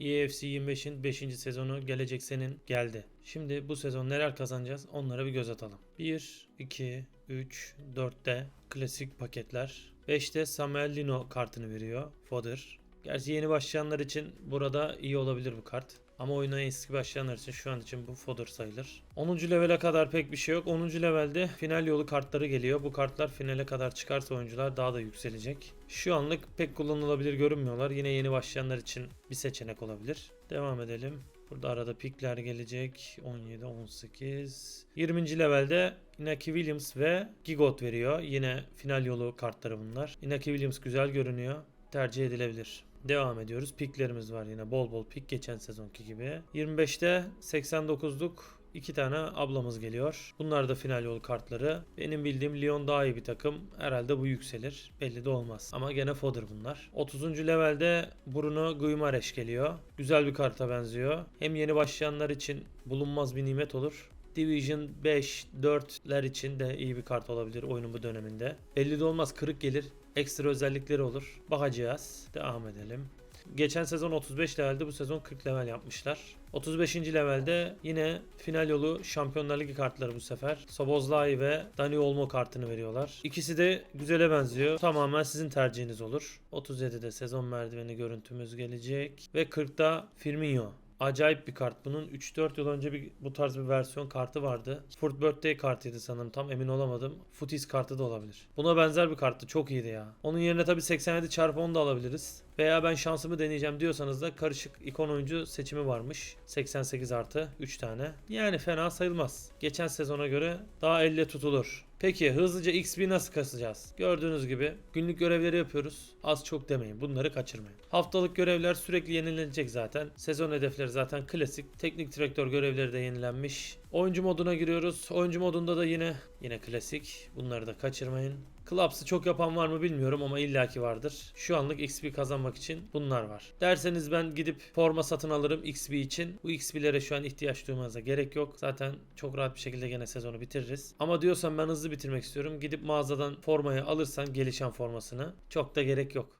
EFC 25'in 5. sezonu gelecek senin geldi. Şimdi bu sezon neler kazanacağız onlara bir göz atalım. 1, 2, 3, 4'te klasik paketler. 5'te Samuel Lino kartını veriyor. Fodder. Gerçi yeni başlayanlar için burada iyi olabilir bu kart. Ama oyuna eski başlayanlar için şu an için bu fodder sayılır. 10. levele kadar pek bir şey yok. 10. levelde final yolu kartları geliyor. Bu kartlar finale kadar çıkarsa oyuncular daha da yükselecek. Şu anlık pek kullanılabilir görünmüyorlar. Yine yeni başlayanlar için bir seçenek olabilir. Devam edelim. Burada arada pikler gelecek. 17, 18. 20. levelde Inaki Williams ve Gigot veriyor. Yine final yolu kartları bunlar. Inaki Williams güzel görünüyor. Tercih edilebilir. Devam ediyoruz. Piklerimiz var yine. Bol bol pik geçen sezonki gibi. 25'te 89'luk iki tane ablamız geliyor. Bunlar da final yolu kartları. Benim bildiğim Lyon daha iyi bir takım. Herhalde bu yükselir. Belli de olmaz. Ama gene fodder bunlar. 30. levelde Bruno Guimares geliyor. Güzel bir karta benziyor. Hem yeni başlayanlar için bulunmaz bir nimet olur. Division 5, 4'ler için de iyi bir kart olabilir oyunun bu döneminde. Belli de olmaz kırık gelir. Ekstra özellikleri olur. Bakacağız. Devam edelim. Geçen sezon 35 levelde bu sezon 40 level yapmışlar. 35. levelde yine final yolu Şampiyonlar Ligi kartları bu sefer. Sobozlai ve Dani Olmo kartını veriyorlar. İkisi de güzele benziyor. Tamamen sizin tercihiniz olur. 37'de sezon merdiveni görüntümüz gelecek. Ve 40'da Firmino. Acayip bir kart. Bunun 3-4 yıl önce bir bu tarz bir versiyon kartı vardı. Fort Birthday kartıydı sanırım. Tam emin olamadım. Footies kartı da olabilir. Buna benzer bir karttı. Çok iyiydi ya. Onun yerine tabii 87 çarpı 10 da alabiliriz. Veya ben şansımı deneyeceğim diyorsanız da karışık ikon oyuncu seçimi varmış. 88 artı 3 tane. Yani fena sayılmaz. Geçen sezona göre daha elle tutulur. Peki hızlıca XP nasıl kasacağız? Gördüğünüz gibi günlük görevleri yapıyoruz. Az çok demeyin. Bunları kaçırmayın. Haftalık görevler sürekli yenilenecek zaten. Sezon hedefleri zaten klasik. Teknik direktör görevleri de yenilenmiş. Oyuncu moduna giriyoruz. Oyuncu modunda da yine yine klasik. Bunları da kaçırmayın. Clubs'ı çok yapan var mı bilmiyorum ama illaki vardır. Şu anlık XP kazanmak için bunlar var. Derseniz ben gidip forma satın alırım XP için. Bu XP'lere şu an ihtiyaç duymanıza gerek yok. Zaten çok rahat bir şekilde gene sezonu bitiririz. Ama diyorsan ben hızlı bitirmek istiyorum. Gidip mağazadan formayı alırsan gelişen formasını çok da gerek yok.